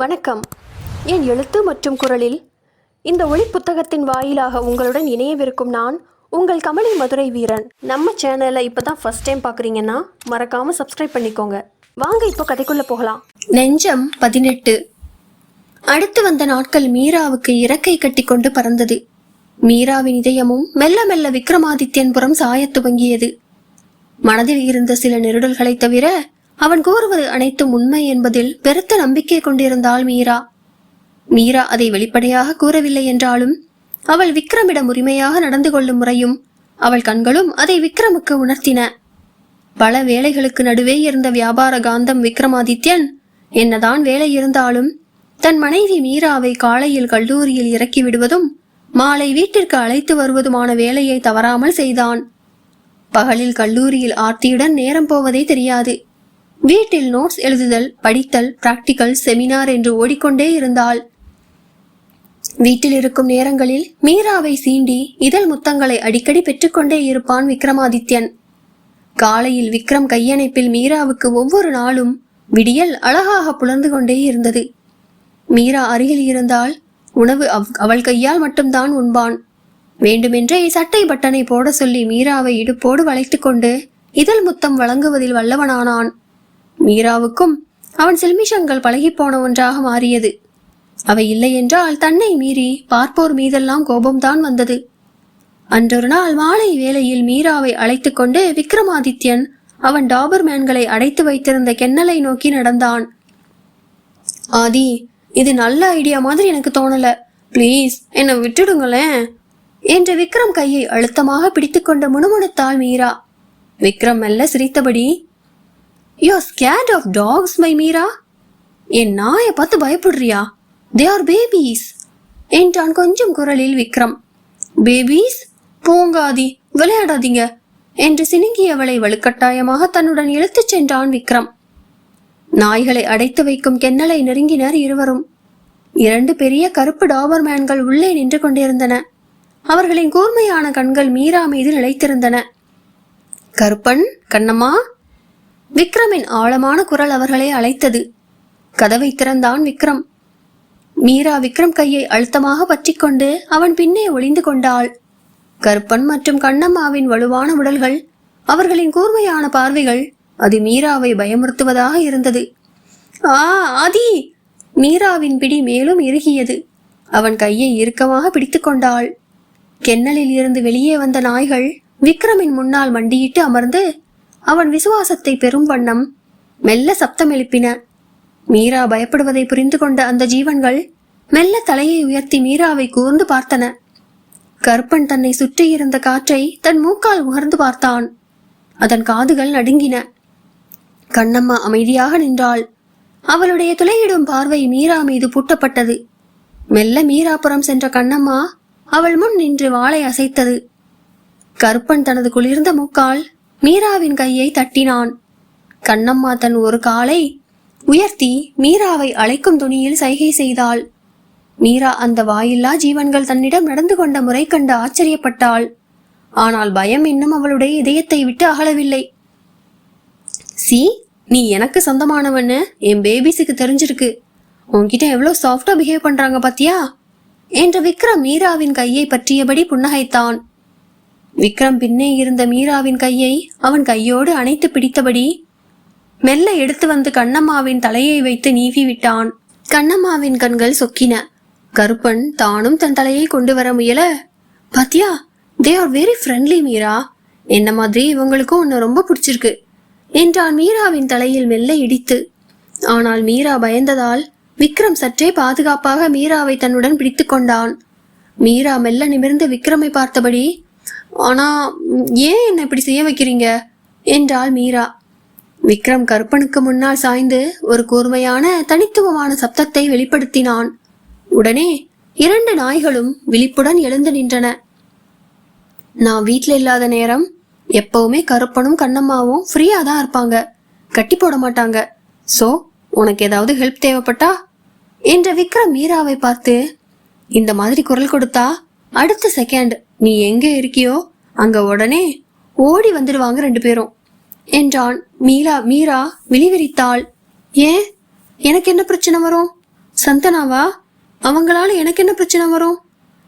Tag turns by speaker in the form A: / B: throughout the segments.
A: வணக்கம். என் எழுத்து மற்றும் குரலில் இந்த ஒளி புத்தகத்தின் வாயிலாக உங்களுடன் இணையவிருக்கும் நான் உங்கள் கமலி மதுரை வீரன். நம்ம சேனலை இப்போ தான் ஃபஸ்ட் டைம் பார்க்குறீங்கன்னா மறக்காமல் சப்ஸ்கிரைப் பண்ணிக்கோங்க. வாங்க இப்போ கதைக்குள்ளே போகலாம். நெஞ்சம் பதினெட்டு. அடுத்து வந்த நாட்கள் மீராவுக்கு இறக்கை கட்டிக்கொண்டு பறந்தது. மீராவின் இதயமும் மெல்ல மெல்ல விக்ரமாதித்யன் புறம் சாயத் துவங்கியது. மனதில் இருந்த சில நெருடல்களைத் தவிர அவன் கூறுவது அனைத்தும் உண்மை என்பதில் பெருத்த நம்பிக்கை கொண்டிருந்தாள் மீரா. மீரா அதை வெளிப்படையாக கூறவில்லை என்றாலும் அவள் விக்ரமிடம் உரிமையாக நடந்து கொள்ளும் முறையும் அவள் கண்களும் அதை விக்ரமுக்கு உணர்த்தின. பல வேலைகளுக்கு நடுவே இருந்த வியாபார காந்தம் விக்ரமாதித்யன் என்னதான் வேலை இருந்தாலும் தன் மனைவி மீராவை காலையில் கல்லூரியில் இறக்கி விடுவதும் மாலை வீட்டிற்கு அழைத்து வருவதுமான வேலையை தவறாமல் செய்தான். பகலில் கல்லூரியில் ஆர்த்தியுடன் நேரம் போவதே தெரியாது. வீட்டில் நோட்ஸ் எழுதுதல் படித்தல் பிராக்டிக்கல் செமினார் என்று ஓடிக்கொண்டே இருந்தாள். வீட்டில் இருக்கும் நேரங்களில் மீராவை சீண்டி இதழ் முத்தங்களை அடிக்கடி பெற்றுக்கொண்டே இருப்பான் விக்ரமாதித்யன். காலையில் விக்ரம் கையணைப்பில் மீராவுக்கு ஒவ்வொரு நாளும் விடியல் அழகாக புலர்ந்து கொண்டே இருந்தது. மீரா அருகில் இருந்தால் உணவு அவ்- அவள் கையால் மட்டும்தான் உண்பான். வேண்டுமென்றே சட்டை பட்டனை போட சொல்லி மீராவை இடுப்போடு வளைத்துக்கொண்டு இதழ் முத்தம் வழங்குவதில் வல்லவனானான். மீராவுக்கும் அவன் செல்மிஷங்கள் பழகிப்போன ஒன்றாக மாறியது. அவை இல்லை என்றால் தன்னை மீறி பார்ப்போர் மீதெல்லாம் கோபம்தான் வந்தது. அன்றொரு நாள் மாலை வேளையில் மீராவை அழைத்து கொண்டு விக்ரமாதித்யன் அவன் டாபர் மேன்களை அடைத்து வைத்திருந்த கென்னலை நோக்கி நடந்தான். ஆதி இது நல்ல ஐடியா மாதிரி எனக்கு தோணல. ப்ளீஸ் என்னை விட்டுடுங்களேன் என்று விக்ரம் கையை அழுத்தமாக பிடித்துக்கொண்டு முணுமுணுத்தாள் மீரா. விக்ரம் மெல்ல சிரித்தபடி you scared of dogs my Meera என் நாயை பார்த்து பயப்படுறியா? தே ஆர் பேபீஸ் என்றான் கொஞ்சம் குரலில் விக்ரம். பேபீஸ் பூங்காதி விளையாடாதீங்க. என்று சினுங்கியவளை வலுக்கட்டாயமாக தன்னுடன் இழுத்துச் சென்றான் விக்ரம். நாய்களை அடைத்து வைக்கும் கென்னலை நெருங்கினர் இருவரும். இரண்டு பெரிய கருப்பு டாபர்மேன்கள் உள்ளே நின்று கொண்டிருந்தன. அவர்களின் கூர்மையான கண்கள் மீரா மீது நிலைத்திருந்தன. கருப்பன் கண்ணம்மா விக்ரமின் ஆழமான குரல் அவர்களை அழைத்தது. கதவை திறந்தான் விக்ரம். மீரா விக்ரம் கையை அழுத்தமாக பற்றிக்கொண்டு அவன் பின்னே ஒளிந்து கொண்டாள். கருப்பன் மற்றும் கண்ணம்மாவின் வலுவான உடல்கள் அவர்களின் கூர்மையான பார்வைகள் அது மீராவை பயமுறுத்துவதாக இருந்தது. ஆ ஆதி! மீராவின் பிடி மேலும் இறுகியது. அவன் கையை இறுக்கமாக பிடித்துக்கொண்டாள் கென்னலில் இருந்து வெளியே வந்த நாய்கள் விக்ரமின் முன்னால் மண்டியிட்டு அமர்ந்து அவன் விசுவாசத்தை பெறும் வண்ணம் மெல்ல சப்தம் எழுப்பின. மீரா பயப்படுவதை புரிந்து கொண்ட அந்த ஜீவன்கள் மெல்ல தலையை உயர்த்தி மீராவை கூர்ந்து பார்த்தன. கருப்பன் தன்னை சுற்றியிருந்த காற்றை தன் மூக்கால் உகர்ந்து பார்த்தான். அதன் காதுகள் நடுங்கின. கண்ணம்மா அமைதியாக நின்றாள். அவளுடைய துளையிடும் பார்வை மீரா மீது பூட்டப்பட்டது. மெல்ல மீராபுரம் சென்ற கண்ணம்மா அவள் முன் நின்று வாளை அசைத்தது. கருப்பன் தனது குளிர்ந்த மூக்கால் மீராவின் கையை தட்டினான். கண்ணம்மா தன் ஒரு காலை உயர்த்தி மீராவை அழைக்கும் துணியில் சைகை செய்தாள். மீரா அந்த வாயில்லா ஜீவன்கள் தன்னிடம் நடந்து கொண்ட முறை கண்டு ஆச்சரியப்பட்டாள். ஆனால் பயம் இன்னும் அவளுடைய இதயத்தை விட்டு அகலவில்லை. சி நீ எனக்கு சொந்தமானவன்னு என் பேபிஸுக்கு தெரிஞ்சிருக்கு. உன்கிட்ட எவ்வளவு சாஃப்டா பிஹேவ் பண்றாங்க பாத்தியா? என்று விக்ரம் மீராவின் கையை பற்றியபடி புன்னகைத்தான். விக்ரம் பின்னே இருந்த மீராவின் கையை அவன் கையோடு அணைத்து பிடித்தபடி மெல்ல எடுத்து வந்து கண்ணம்மாவின் தலையை வைத்து நீவி விட்டான் கண்ணம்மாவின் கண்கள் சொக்கின. கருப்பன் தானும் தன் தலையை கொண்டு வர முயல பாத்தியா they are very friendly Meera. என்ன மாதிரி இவங்களுக்கும் உன்னை ரொம்ப பிடிச்சிருக்கு என்றான் மீராவின் தலையில் மெல்ல இடித்து. ஆனால் மீரா பயந்ததால் விக்ரம் சற்றே பாதுகாப்பாக மீராவை தன்னுடன் பிடித்து கொண்டான். மீரா மெல்ல நிமிர்ந்து விக்ரமை பார்த்தபடி ஆனால் ஏன் என்னை இப்படி செய்ய வைக்கிறீங்க? என்றாள் மீரா. விக்ரம் கருப்பனுக்கு முன்னால் சாய்ந்து ஒரு கூர்மையான தனித்துவமான சப்தத்தை வெளிப்படுத்தினான். உடனே இரண்டு நாய்களும் விழிப்புடன் எழுந்து நின்றன. நான் வீட்டில் இல்லாத நேரம் எப்பவுமே கருப்பனும் கண்ணம்மாவும் ஃப்ரீயாக தான் இருப்பாங்க. கட்டி போட மாட்டாங்க. ஸோ உனக்கு ஏதாவது ஹெல்ப் தேவைப்பட்டா? என்ற விக்ரம் மீராவை பார்த்து இந்த மாதிரி குரல் கொடுத்தா அடுத்த செகண்ட் நீ எங்க இருக்கியோ அங்க உடனே ஓடி வந்துடுவாங்க ரெண்டு பேரும். என்றான் மீரா. மீரா விழிவிரித்தாள். ஏன்? எனக்கு என்ன பிரச்சனை வரும்? சந்தனாவா? அவங்களால எனக்கு என்ன பிரச்சனை வரும்?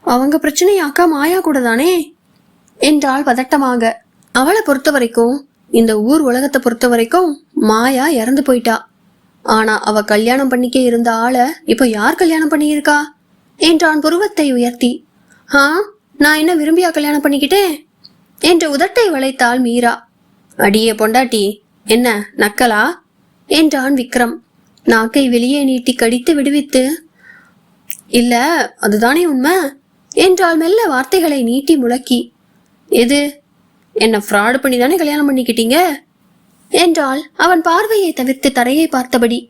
A: அவங்க பிரச்சனை அக்கா மாயா கூட தானே என்றாள் பதட்டமாக. அவளை பொறுத்த வரைக்கும் இந்த ஊர் உலகத்தை பொறுத்த வரைக்கும் மாயா இறந்து போயிட்டா. ஆனா அவ கல்யாணம் பண்ணிக்க இருந்த ஆளை இப்போ யார் கல்யாணம் பண்ணியிருக்கா? என்றான் புருவத்தை உயர்த்தி. ஆ? நான் என்ன விரும்பியா கல்யாணம் பண்ணிக்கிட்டேன்? என்று உதட்டை வளைத்தாள் மீரா. அடியே பொண்டாட்டி என்ன நக்கலா? என்றான் விக்ரம் நாக்கை வெளியே நீட்டி கடித்து விடுவித்து இல்ல அதுதானே உண்மை? என்றால் மெல்ல வார்த்தைகளை நீட்டி முழக்கி. எது? என்ன ஃப்ராடு பண்ணி தானே கல்யாணம் பண்ணிக்கிட்டீங்க? என்றால் அவன் பார்வையை தவிர்த்து தரையை பார்த்தபடி.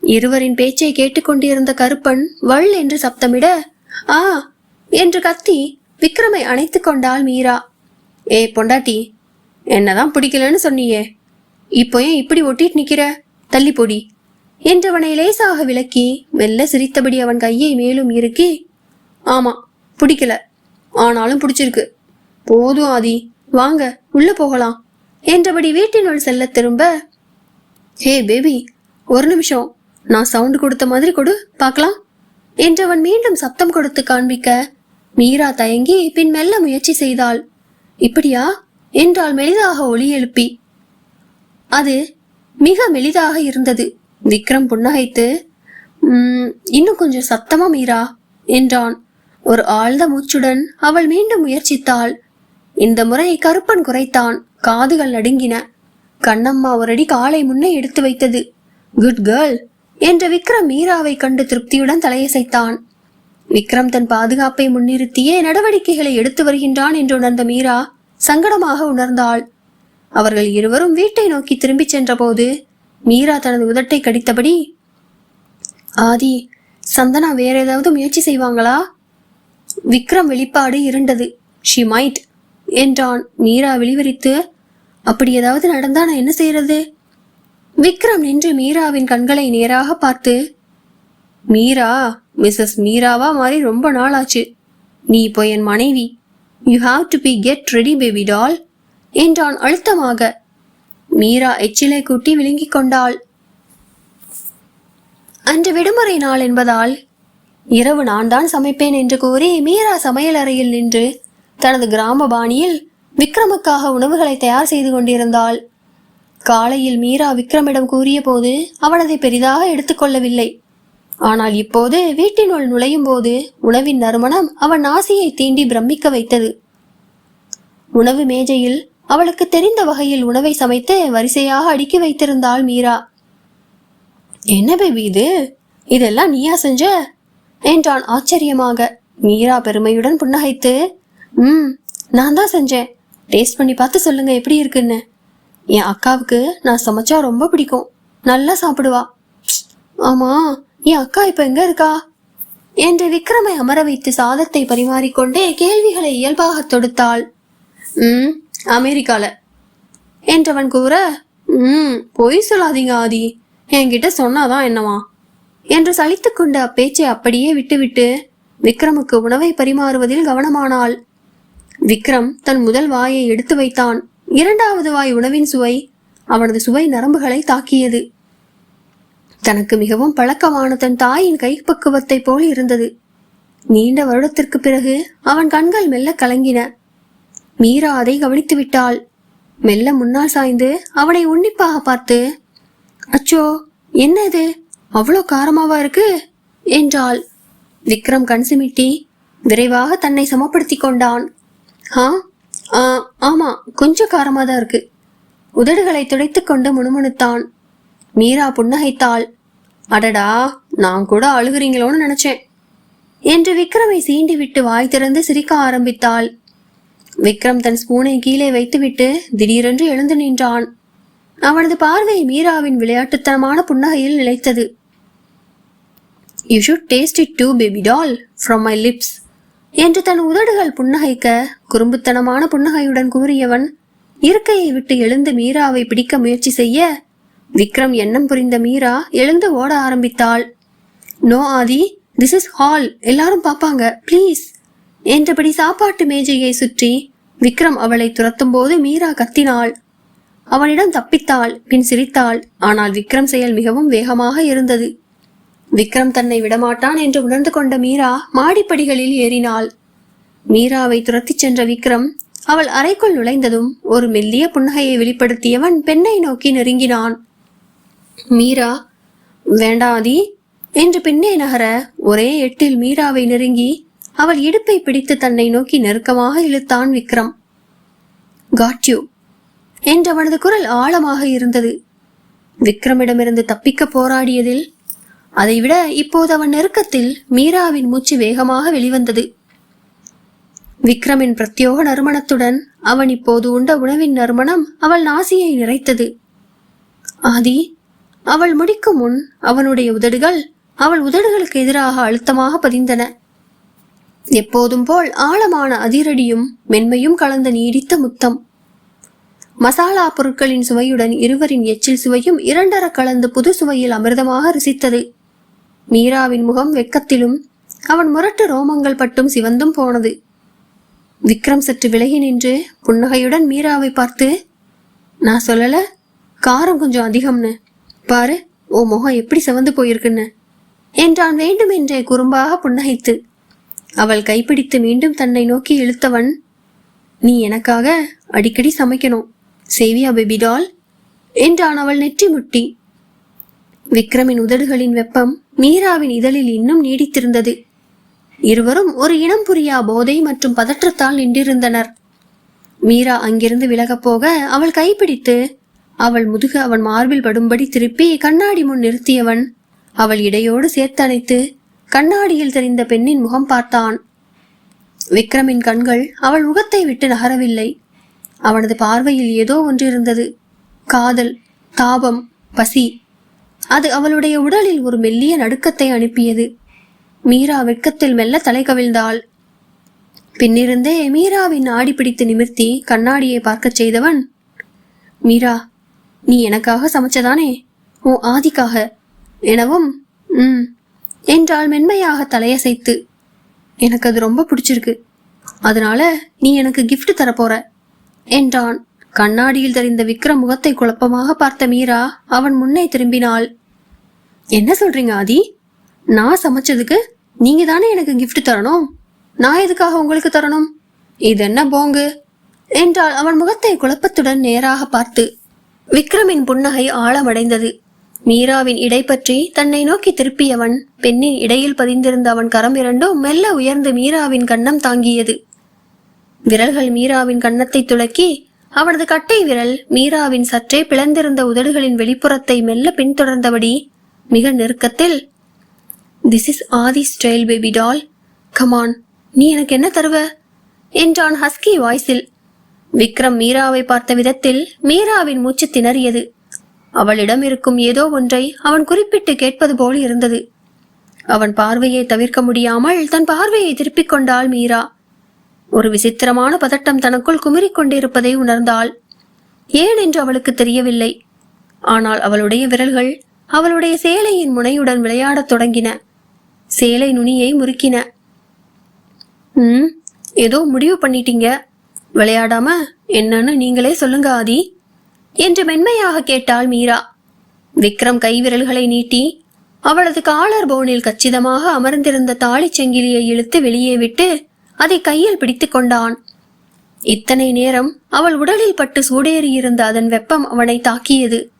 A: இருவரின் பேச்சை கேட்டுக்கொண்டிருந்த கருப்பன் வள் என்று சப்தமிட ஆ என்று கத்தி விக்ரமை அணைத்து கொண்டாள் மீரா. ஏ பொண்டாட்டி என்னதான் பிடிக்கலன்னு சொன்னியே. இப்போ ஏன் இப்படி ஒட்டிட்டு நிக்கிற? தள்ளி பொடி. என்றவனை லேசாக விலக்கி மெல்ல சிரித்தபடி அவன் கையை மேலும் இறுக்கி ஆமா பிடிக்கல. ஆனாலும் பிடிச்சிருக்கு. போதும் ஆதி வாங்க உள்ள போகலாம். என்றபடி வீட்டினுள் செல்ல திரும்ப ஹே பேபி ஒரு நிமிஷம். நான் சவுண்டு கொடுத்த மாதிரி கொடு பார்க்கலாம். என்றவன் மீண்டும் சப்தம் கொடுத்து காண்பிக்க மீரா தயங்கி பின் மெல்ல முயற்சி செய்தாள். இப்படியா? என்றால் மெலிதாக ஒளி எழுப்பி. அது மிக மெலிதாக இருந்தது. விக்ரம் புன்னகைத்து இன்னும் கொஞ்சம் சத்தமா மீரா? என்றான். ஒரு ஆழ்ந்த மூச்சுடன் அவள் மீண்டும் முயற்சித்தாள். இந்த முறை கருப்பன் குறைத்தான். காதுகள் நடுங்கின. கண்ணம்மா ஒரு அடி காலை முன்னே எடுத்து வைத்தது. குட் கேர்ள் என்ற விக்ரம் மீராவை கண்டு திருப்தியுடன் தலையசைத்தான். விக்ரம் தன் பாதுகாப்பை முன்னிறுத்தியே நடவடிக்கைகளை எடுத்து வருகின்றான் என்று உணர்ந்த மீரா சங்கடமாக உணர்ந்தாள். அவர்கள் இருவரும் வீட்டை நோக்கி திரும்பிச் சென்றபோது மீரா தனது உதட்டை கடித்தபடி ஆதி சந்தனா வேற ஏதாவது முயற்சி செய்வாங்களா? விக்ரம் வெளிப்பாடு இருண்டது. ஷி மைட் என்றான். மீரா வெளிவரித்து அப்படி ஏதாவது நடந்தா நான் என்ன செய்யறது விக்ரம் நின்று மீராவின் கண்களை நேராக பார்த்து மீரா மிஸ்ஸஸ் மீராவா மாறி ரொம்ப நாள் ஆச்சு நீ இப்போ என் மனைவி you have to be get ready baby doll என்றான் அழுத்தமாக. மீரா எச்சிலை கூட்டி விழுங்கிக் கொண்டாள். அன்று விடுமுறை நாள் என்பதால் இரவு நான் தான் சமைப்பேன் என்று கூறி மீரா சமையல் அறையில் நின்று தனது கிராம பாணியில் விக்ரமுக்காக உணவுகளை தயார் செய்து கொண்டிருந்தாள். காலையில் மீரா விக்ரமிடம் கூறிய போது அவன் அதை பெரிதாக எடுத்துக்கொள்ளவில்லை ஆனால் இப்போது வீட்டினுள் நுழையும் போது உணவின் நறுமணம் அவன் ஆசையை தீண்டி பிரமிக்க வைத்தது. உணவு மேஜையில் அவளுக்கு தெரிந்த வகையில் உணவை சமைத்து வரிசையாக அடுக்கி வைத்திருந்தாள் மீரா. என்ன பேபி இது? இதெல்லாம் நீயா செஞ்ச? என்றான் ஆச்சரியமாக. மீரா பெருமையுடன் புன்னகைத்து ம் நான் தான் செஞ்சேன். டேஸ்ட் பண்ணி பார்த்து சொல்லுங்க எப்படி இருக்குன்னு. என் அக்காவுக்கு நான் சமைச்சா ரொம்ப பிடிக்கும். நல்லா சாப்பிடுவா. ஆமா என் அக்கா இப்ப எங்க இருக்கா? என்று விக்ரமை அமர வைத்து சாதத்தை பரிமாறிக்கொண்டே கேள்விகளை இயல்பாக தொடுத்தாள். ம் அமெரிக்கால. என்றவன் கூற ம் பொய் சொல்லாதீங்க ஆதி. என்கிட்ட சொன்னாதான் என்னவா? என்று சலித்துக்கொண்டு அப்பேச்சை அப்படியே விட்டுவிட்டு விக்ரமுக்கு உணவை பரிமாறுவதில் கவனமானாள். விக்ரம் தன் முதல் வாயை எடுத்து வைத்தான். இரண்டாவது வாய் உணவின் சுவை அவனது சுவை நரம்புகளை தாக்கியது. தனக்கு மிகவும் பழக்கமான தன் தாயின் கைப்பக்குவத்தை போல் இருந்தது. நீண்ட வருடத்திற்கு பிறகு அவன் கண்கள் மெல்ல கலங்கின. மீரா அதை கவனித்து விட்டாள். மெல்ல முன்னால் சாய்ந்து அவனை உன்னிப்பாக பார்த்து அச்சோ என்ன இது? அவ்வளோ காரமாவா இருக்கு? என்றாள். விக்ரம் கண் சிமிட்டி விரைவாக தன்னை சமப்படுத்தி கொண்டான். ஆ ஆ, ஆமா கொஞ்சம் காரமாக தான் இருக்கு உதடுகளை துடைத்துக்கொண்டு முணுமுணுத்தான். மீரா புன்னகைத்தாள். அடடா நான் கூட அழுகுறீங்களோன்னு நினைச்சேன். என்று விக்ரமை சீண்டி விட்டு வாய் திறந்து சிரிக்க ஆரம்பித்தாள். விக்ரம் தன் ஸ்பூனை கீழே வைத்துவிட்டு திடீரென்று எழுந்து நின்றான். அவனது பார்வை மீராவின் விளையாட்டுத்தனமான புன்னகையில் நிலைத்தது. You should taste it too baby doll from my lips என்று தன் உதடுகள் புன்னகைக்க குறும்புத்தனமான புன்னகையுடன் கூறியவன் இருக்கையை விட்டு எழுந்து மீராவை பிடிக்க முயற்சி செய்ய விக்ரம் எண்ணம் புரிந்த மீரா எழுந்து ஓட ஆரம்பித்தாள். No Aadhi this is hall எல்லாரும் பாப்பாங்க ப்ளீஸ் என்றபடி சாப்பாட்டு மேஜையை சுற்றி விக்ரம் அவளை துரத்தும் போது மீரா கத்தினாள். அவனிடம் தப்பித்தாள் பின் சிரித்தாள். ஆனால் விக்ரம் செயல் மிகவும் வேகமாக இருந்தது. விக்ரம் தன்னை விடமாட்டான் என்று உணர்ந்து கொண்ட மீரா மாடிப்படிகளில் ஏறினாள். மீராவை துரத்திச் சென்ற விக்ரம் அவள் அறைக்குள் நுழைந்ததும் ஒரு மெல்லிய புன்னகையை வெளிப்படுத்தியவன் பெண்ணை நோக்கி நெருங்கினான். மீரா வேண்டாதி. என்று பின்னே நகர ஒரே எட்டில் மீராவை நெருங்கி அவள் இடுப்பை பிடித்து தன்னை நோக்கி நெருக்கமாக இழுத்தான் விக்ரம். காட் யூ என்றவனது குரல் ஆழமாக இருந்தது. விக்ரமிடமிருந்து தப்பிக்க போராடியதில் அதைவிட இப்போது அவன் நெருக்கத்தில் மீராவின் மூச்சு வேகமாக வெளிவந்தது. விக்ரமின் பிரத்யோக நறுமணத்துடன் அவன் இப்போது உண்ட உணவின் நறுமணம் அவள் நாசியை நிறைத்தது. ஆதி அவள் முடிக்கும் முன் அவனுடைய உதடுகள் அவள் உதடுகளுக்கு எதிராக அழுத்தமாக பதிந்தன. எப்போதும் போல் ஆழமான அதிரடியும் மென்மையும் கலந்த நீடித்த முத்தம். மசாலா பொருட்களின் சுவையுடன் இருவரின் எச்சில் சுவையும் இரண்டர கலந்து புது சுவையில் அமிர்தமாக ருசித்தது. மீராவின் முகம் வெக்கத்திலும் அவன் முரட்டு ரோமங்கள் பட்டும் சிவந்தும் போனது. விக்ரம் சற்று விலகி நின்று புன்னகையுடன் மீராவை பார்த்து நான் சொல்லல காரம் கொஞ்சம் அதிகம்னு. பாரு ஓ முகம் எப்படி சிவந்து போயிருக்குன்னு. என்றான் வேண்டுமென்றே குறும்பாக புன்னகைத்து. அவள் கைப்பிடித்து மீண்டும் தன்னை நோக்கி இழுத்தவன் நீ எனக்காக அடிக்கடி சமைக்கணும் சேவியா பேபி டால் என்றான் அவள் நெற்றி முட்டி. விக்ரமின் உதடுகளின் வெப்பம் மீராவின் இதழில் இன்னும் நீடித்திருந்தது. இருவரும் ஒரு இனம் புரியா போதை மற்றும் பதற்றத்தால் நின்றிருந்தனர். மீரா அங்கிருந்து விலகப் போக அவள் கைப்பிடித்து அவள் முதுகு அவன் மார்பில் படும்படி திருப்பி கண்ணாடி முன் நிறுத்தியவன். அவள் இடையோடு சேர்த்தணைத்து கண்ணாடியில் தெரிந்த பெண்ணின் முகம் பார்த்தான். விக்ரமின் கண்கள் அவள் முகத்தை விட்டு நகரவில்லை. அவனது பார்வையில் ஏதோ ஒன்று இருந்தது. காதல் தாபம் பசி. அது அவளுடைய உடலில் ஒரு மெல்லிய நடுக்கத்தை அனுப்பியது. மீரா வெட்கத்தில் மெல்ல தலை கவிழ்ந்தாள். பின்னிருந்தே மீராவின் ஆடி பிடித்து நிமிர்த்தி கண்ணாடியை பார்க்கச் செய்தவன் மீரா நீ எனக்காக சமைச்சதானே? ஓ ஆதிக்காக. எனவும் ம். என்றால் மென்மையாக தலையசைத்து. எனக்கு அது ரொம்ப பிடிச்சிருக்கு. அதனால நீ எனக்கு கிஃப்ட் தரப்போற என்றான். கண்ணாடியில் தெரிந்த விக்ரம் முகத்தை குழப்பமாக பார்த்த மீரா அவன் முன்னே திரும்பினாள். என்ன சொல்றீங்க ஆதி? நான் சமைச்சதுக்கு நீங்க தானே எனக்கு கிஃப்ட் தரணும்? நான் எதுக்காக உங்களுக்கு தரணும்? இது என்ன போங்கு? என்றால் அவன் முகத்தை குழப்பத்துடன் நேராக பார்த்து. விக்ரமின் புன்னகை ஆழமடைந்தது. மீராவின் இடை பற்றி தன்னை நோக்கி திருப்பியவன் பெண்ணின் இடையில் பதிந்திருந்த அவன் கரம் இரண்டும் மெல்ல உயர்ந்து மீராவின் கண்ணம் தாங்கியது. விரல்கள் மீராவின் கன்னத்தை துளக்கி அவனது கட்டை விரல் மீராவின் சற்றே பிளந்திருந்த உதடுகளின் வெளிப்புறத்தை மெல்ல பின்தொடர்ந்தபடி மிக நெருக்கத்தில் this is Aadhi style baby doll come on நீ எனக்கு என்ன தருவ? என்றான் ஹஸ்கி வாய்ஸில். விக்ரம் மீராவை பார்த்த விதத்தில் மீராவின் மூச்சு திணறியது. அவளிடம் இருக்கும் ஏதோ ஒன்றை அவன் குறிப்பிட்டு கேட்பது போல் இருந்தது. அவன் பார்வையை தவிர்க்க முடியாமல் தன் பார்வையை திருப்பிக் கொண்டாள் மீரா. ஒரு விசித்திரமான பதட்டம் தனக்குள் குமரிக் கொண்டிருப்பதை உணர்ந்தாள். ஏன் என்று அவளுக்கு தெரியவில்லை. ஆனால் அவளுடைய விரல்கள் அவளுடைய சேலையின் முனையுடன் விளையாடத் தொடங்கின. சேலை நுனியை முறுக்கின. ம் ஏதோ முடிவு பண்ணிட்டீங்க. விளையாடாம என்னன்னு நீங்களே சொல்லுங்க ஆதி. என்று மென்மையாக கேட்டாள் மீரா. விக்ரம் கைவிரல்களை நீட்டி அவளது காலர் போனில் கச்சிதமாக அமர்ந்திருந்த தாலிச் செங்கிலியை இழுத்து வெளியே விட்டு அதை கையில் பிடித்து கொண்டான். இத்தனை நேரம் அவள் உடலில் பட்டு சூடேறியிருந்த அதன் வெப்பம் அவனை தாக்கியது.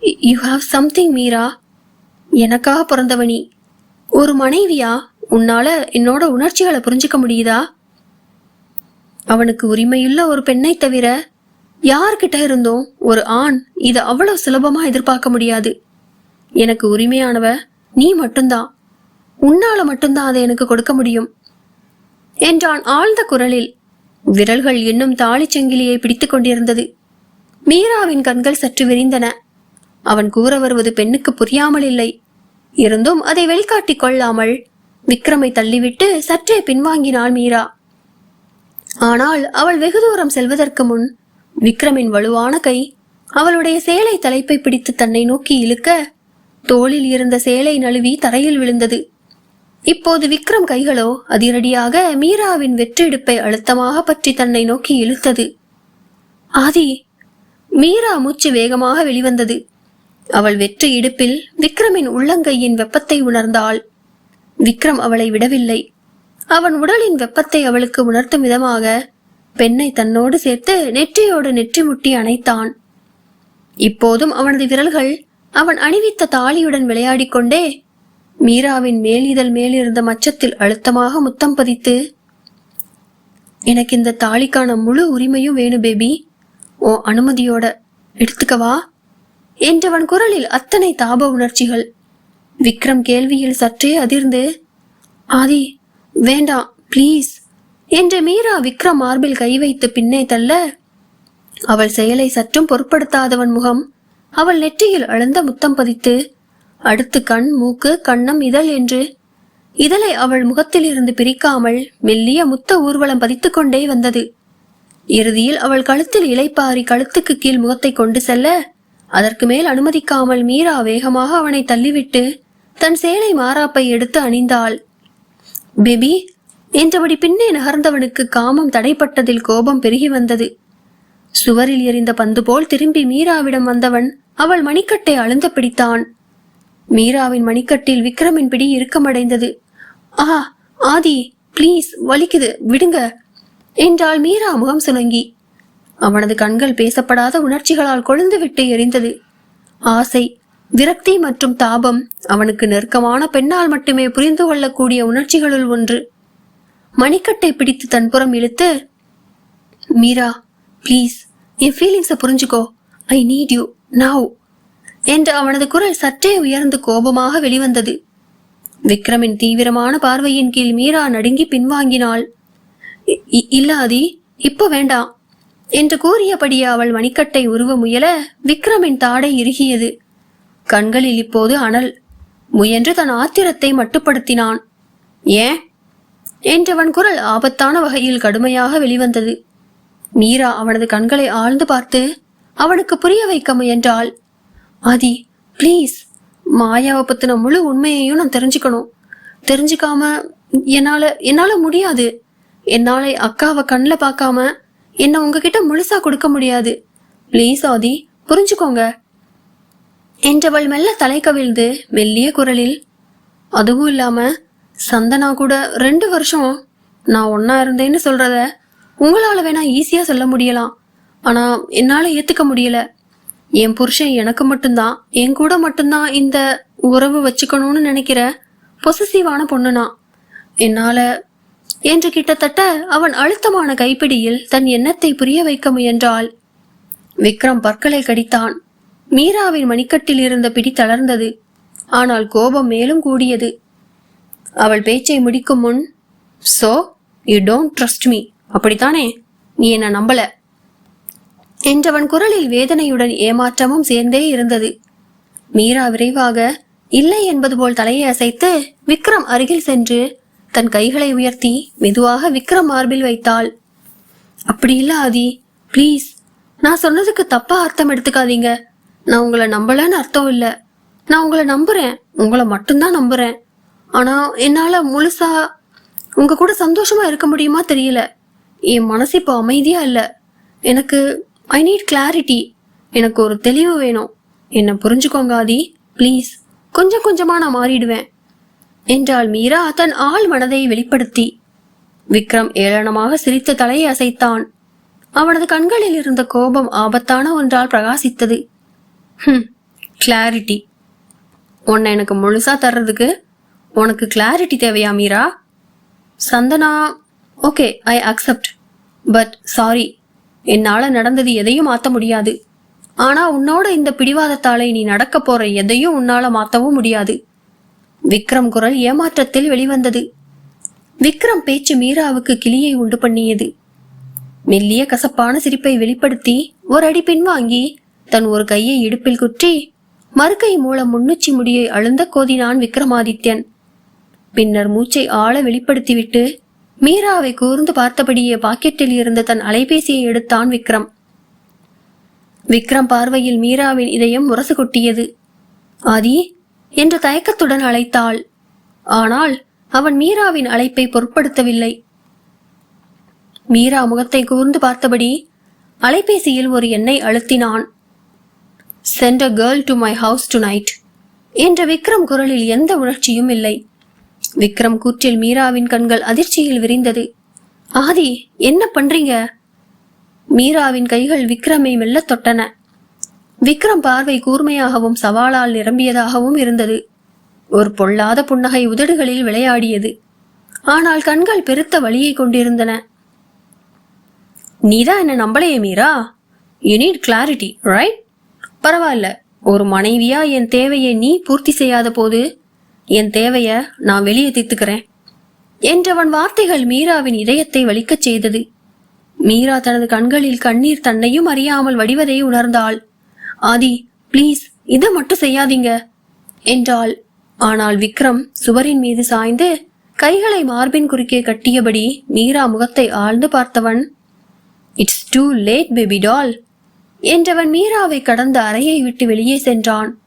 A: You have something Meera. எனக்காக பிறந்தவனி. ஒரு மனைவியா? உன்னால என்னோட உணர்ச்சிகளை புரிஞ்சுக்க முடியுதா? அவனுக்கு உரிமையுள்ள ஒரு பெண்ணை தவிர யார்கிட்ட இருந்தும்? ஒரு ஆண் இதை அவ்வளவு சுலபமா எதிர்பார்க்க முடியாது. எனக்கு உரிமையானவ நீ மட்டும்தான். உன்னால மட்டும்தான் அதை எனக்கு கொடுக்க முடியும். என்றான் ஆழ்ந்த குரலில். விரல்கள் இன்னும் தாலிச் சங்கிலியை பிடித்துக் கொண்டிருந்தது. மீராவின் கண்கள் சற்று விரிந்தன. அவன் கூற வருவது பெண்ணுக்கு புரியாமல் இல்லை. இருந்தும் அதை வெளிக்காட்டிக் கொள்ளாமல் விக்ரமை தள்ளிவிட்டு சற்றே பின்வாங்கினாள் மீரா. ஆனால் அவள் வெகு தூரம் செல்வதற்கு முன் விக்ரமின் வலுவான கை அவளுடைய சேலை தலைப்பை பிடித்து தன்னை நோக்கி இழுக்க தோளில் இருந்த சேலை நழுவி தரையில் விழுந்தது. இப்போது விக்ரம் கைகளோ அதிரடியாக மீராவின் வெற்றிடுப்பை அழுத்தமாக பற்றி தன்னை நோக்கி இழுத்தது. ஆதி மீரா மூச்சு வேகமாக வெளிவந்தது. அவள் வெற்றி இடுப்பில் விக்ரமின் உள்ளங்கையின் வெப்பத்தை உணர்ந்தாள். விக்ரம் அவளை விடவில்லை. அவன் உடலின் வெப்பத்தை அவளுக்கு உணர்த்தும் விதமாக பெண்ணை தன்னோடு சேர்த்து நெற்றியோடு நெற்றி முட்டி அணைத்தான். இப்போதும் அவனது விரல்கள் அவன் அணிவித்த தாலியுடன் விளையாடிக்கொண்டே மீராவின் மேல் மேலிருந்த மச்சத்தில் அழுத்தமாக முத்தம் பதித்து எனக்கு இந்த தாலிக்கான முழு உரிமையும் வேணும் பேபி. ஓ அனுமதியோட எடுத்துக்கவா? என்றவன் குரலில் அத்தனை தாப உணர்ச்சிகள். விக்ரம் கேள்வியில் சற்றே அதிர்ந்து ஆதி வேண்டாம் ப்ளீஸ் என்று மீரா விக்ரம் மார்பில் கை வைத்து பின்னே தள்ள. அவள் செயலை சற்றும் பொருட்படுத்தாதவன் முகம் அவள் நெற்றியில் அழுந்த முத்தம் பதித்து அடுத்து கண் மூக்கு கண்ணம் இதழ் என்று இதழை அவள் முகத்தில் இருந்து பிரிக்காமல் மெல்லிய முத்த ஊர்வலம் பதித்துக்கொண்டே வந்தது. இறுதியில் அவள் கழுத்தில் இலைப்பாரி கழுத்துக்கு கீழ் முகத்தை கொண்டு செல்ல அதற்கு மேல் அனுமதிக்காமல் மீரா வேகமாக அவனை தள்ளிவிட்டு தன் சேலை மாறாப்பை எடுத்து அணிந்தாள். பேபி என்றபடி பின்னே நகர்ந்தவனுக்கு காமம் தடைப்பட்டதில் கோபம் பெருகி வந்தது. சுவரில் எறிந்த பந்து போல் திரும்பி மீராவிடம் வந்தவன் அவள் மணிக்கட்டை அழுந்த பிடித்தான். மீராவின் மணிக்கட்டில் விக்ரமின் பிடி இறுக்கமடைந்தது. ஆ ஆதி ப்ளீஸ் வலிக்குது விடுங்க என்றாள் மீரா முகம் சுணங்கி. அவனது கண்கள் பேசப்படாத உணர்ச்சிகளால் கொழுந்து விட்டு எரிந்தது. ஆசை விரக்தி மற்றும் தாபம் அவனுக்கு நெருக்கமான பெண்ணால் மட்டுமே புரிந்து கொள்ளக்கூடிய உணர்ச்சிகளுள் ஒன்று. மணிக்கட்டை பிடித்து தன்புறம் இழுத்து மீரா ப்ளீஸ் என் ஃபீலிங்ஸை புரிஞ்சுக்கோ. ஐ நீட் யூ நவ் என்று அவனது குரல் சற்றே உயர்ந்து கோபமாக வெளிவந்தது. விக்ரமின் தீவிரமான பார்வையின் கீழ் மீரா நடுங்கி பின்வாங்கினாள். "இ- இ- இல்ல இப்போ வேண்டாம். என்று கூறியபடியே அவள் மணிக்கட்டை உருவ முயல விக்ரமின் தாடை இறுகியது. கண்களில் இப்போது அனல் முயன்று தன் ஆத்திரத்தை மட்டுப்படுத்தினான். ஏன்? என்றவன் குரல் ஆபத்தான வகையில் கடுமையாக வெளிவந்தது. மீரா அவனது கண்களை ஆழ்ந்து பார்த்து அவனுக்கு புரிய வைக்க முயன்றாள். ஆதி ப்ளீஸ் மாயாவை பத்தின முழு உண்மையையும் நான் தெரிஞ்சுக்கணும். தெரிஞ்சுக்காம என்னால என்னால முடியாது. என்னால அக்காவை கண்ணில் பார்க்காம என்னை உங்ககிட்ட முழுசா கொடுக்க முடியாது. ப்ளீஸ் ஆதி புரிஞ்சுக்கோங்க. என்றவள் மெல்ல தலை கவிழ்ந்து மெல்லிய குரலில் அதுவும் இல்லாம சந்தனா கூட ரெண்டு வருஷம் நான் ஒன்னா இருந்தேன்னு சொல்றத உங்களால வேணா ஈஸியா சொல்ல முடியலாம். ஆனா என்னால ஏத்துக்க முடியல. என் புருஷன் எனக்கு மட்டும்தான் என் கூட மட்டும்தான் இந்த உறவு வச்சுக்கணும்னு நினைக்கிற பொசசிவான பொண்ணுனா. என்னால என்று கிட்டத்தட்ட அவன் அழுத்தமான கைப்பிடியில் தன் எண்ணத்தை புரிய வைக்க முயன்றாள். விக்ரம் பற்களை கடித்தான். மீராவின் மணிக்கட்டில் இருந்த பிடி தளர்ந்தது. ஆனால் கோபம் மேலும் கூடியது. அவள் பேச்சை முடிக்கும் முன் so you don't trust me அப்படித்தானே? நீ என்ன நம்பல. என்றவன் குரலில் வேதனையுடன் ஏமாற்றமும் சேர்ந்தே இருந்தது. மீரா விரைவாக இல்லை என்பது போல் தலையை அசைத்து விக்ரம் அருகில் சென்று தன் கைகளை உயர்த்தி மெதுவாக விக்ரம் மார்பில் வைத்தாள். அப்படி இல்ல ஆதி. ப்ளீஸ் நான் சொன்னதுக்கு தப்பா அர்த்தம் எடுத்துக்காதீங்க. நான் உங்களை நம்பலன்னு அர்த்தம் இல்லை. நான் உங்களை நம்புறேன். உங்களை மட்டும்தான் நம்புறேன். ஆனா என்னால முழுசா உங்க கூட சந்தோஷமா இருக்க முடியுமா தெரியல. என் மனசு இப்போ அமைதியா இல்லை. எனக்கு ஐ நீட் கிளாரிட்டி எனக்கு ஒரு தெளிவு வேணும். என்னை புரிஞ்சுக்கோங்க ஆதி. ப்ளீஸ் கொஞ்சம் கொஞ்சமா நான் மாறிடுவேன். என்றாள் மீரா தன் ஆள் மனதை வெளிப்படுத்தி. விக்ரம் ஏளனமாக சிரித்த தலையை அசைத்தான். அவனது கண்களில் இருந்த கோபம் ஆபத்தான ஒன்றால் பிரகாசித்தது. ம் கிளாரிட்டி உன்னை எனக்கு முழுசாக தர்றதுக்கு உனக்கு கிளாரிட்டி தேவையா Meera? Chandana okay I accept but sorry என்னால் நடந்தது எதையும் மாற்ற முடியாது. ஆனால் உன்னோட இந்த பிடிவாதத்தாலே நீ நடக்க போற எதையும் உன்னால் மாற்றவும் முடியாது. விக்ரம் குரல் ஏமாற்றத்தில் வெளிவந்தது. விக்ரம் பேச்சு மீராவுக்கு கிளியை உண்டு பண்ணியது. மெல்லிய கசப்பான சிரிப்பை வெளிப்படுத்தி ஒரு அடி பின்வாங்கி தன் ஒரு கையை இடுப்பில் குற்றி மறுகை மூலம் முன்னுச்சி முடியை அழுந்த கோதினான் விக்ரமாதித்யன். பின்னர் மூச்சை ஆழ வெளிப்படுத்திவிட்டு மீராவை கூர்ந்து பார்த்தபடியே பாக்கெட்டில் இருந்த தன் அலைபேசியை எடுத்தான் விக்ரம். விக்ரம் பார்வையில் மீராவின் இதயம் முரசு கொட்டியது. ஆதி என்று தயக்கத்துடன் அழைத்தாள். ஆனால் அவன் மீராவின் அழைப்பை பொருட்படுத்தவில்லை. மீரா முகத்தை கூர்ந்து பார்த்தபடி அலைபேசியில் ஒரு எண்ணை அழுத்தினான். Send a girl to my house to night என்ற விக்ரம் குரலில் எந்த உணர்ச்சியும் இல்லை. விக்ரம் கூற்றில் மீராவின் கண்கள் அதிர்ச்சியில் விரிந்தது. ஆதி என்ன பண்றீங்க? மீராவின் கைகள் விக்ரமை மெல்ல தொட்டன. விக்ரம் பார்வை கூர்மையாகவும் சவாலால் நிரம்பியதாகவும் இருந்தது. ஒரு பொல்லாத புன்னகை உதடுகளில் விளையாடியது. ஆனால் கண்கள் பெருத்த வழியை கொண்டிருந்தன. நீதான் என்ன நம்பலையே Meera? You need clarity right பரவாயில்ல. ஒரு மனைவியா என் தேவையை நீ பூர்த்தி செய்யாத போது என் தேவைய நான் வெளியே தீர்த்துக்கிறேன் என்றவன் வார்த்தைகள் மீராவின் இதயத்தை வலிக்கச் செய்தது. மீரா தனது கண்களில் கண்ணீர் தன்னையும் அறியாமல் வடிவதை உணர்ந்தாள். ஆதி ப்ளீஸ் இதை மட்டும் செய்யாதீங்க என்றாள். ஆனால் விக்ரம் சுவரின் மீது சாய்ந்து கைகளை மார்பின் குறுக்கே கட்டியபடி மீரா முகத்தை ஆழ்ந்து பார்த்தவன் it's too late baby doll என்றவன் மீராவை கடந்த அறையை விட்டு வெளியே சென்றான்.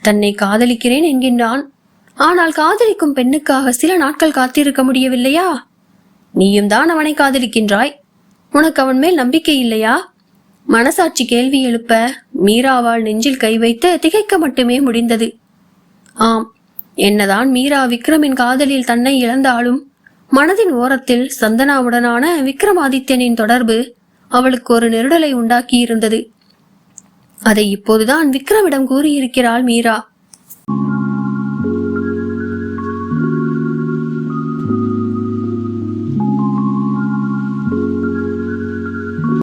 A: தன்னை காதலிக்கிறேன் என்கின்றான். ஆனால் காதலிக்கும் பெண்ணுக்காக சில நாட்கள் காத்திருக்க முடியவில்லையா? நீயும் தான் அவனை காதலிக்கின்றாய். உனக்கு அவன் மேல் நம்பிக்கை இல்லையா? மனசாட்சி கேள்வி எழுப்ப மீராவால் நெஞ்சில் கை வைத்து திகைக்க மட்டுமே முடிந்தது. ஆம் என்னதான் மீரா விக்ரமின் காதலில் தன்னை இழந்தாலும் மனதின் ஓரத்தில் சந்தனாவுடனான விக்ரமாதித்யனின் தொடர்பு அவளுக்கு ஒரு நெருடலை உண்டாக்கியிருந்தது. அதை இப்போதுதான் விக்ரமிடம் கூறியிருக்கிறாள் மீரா.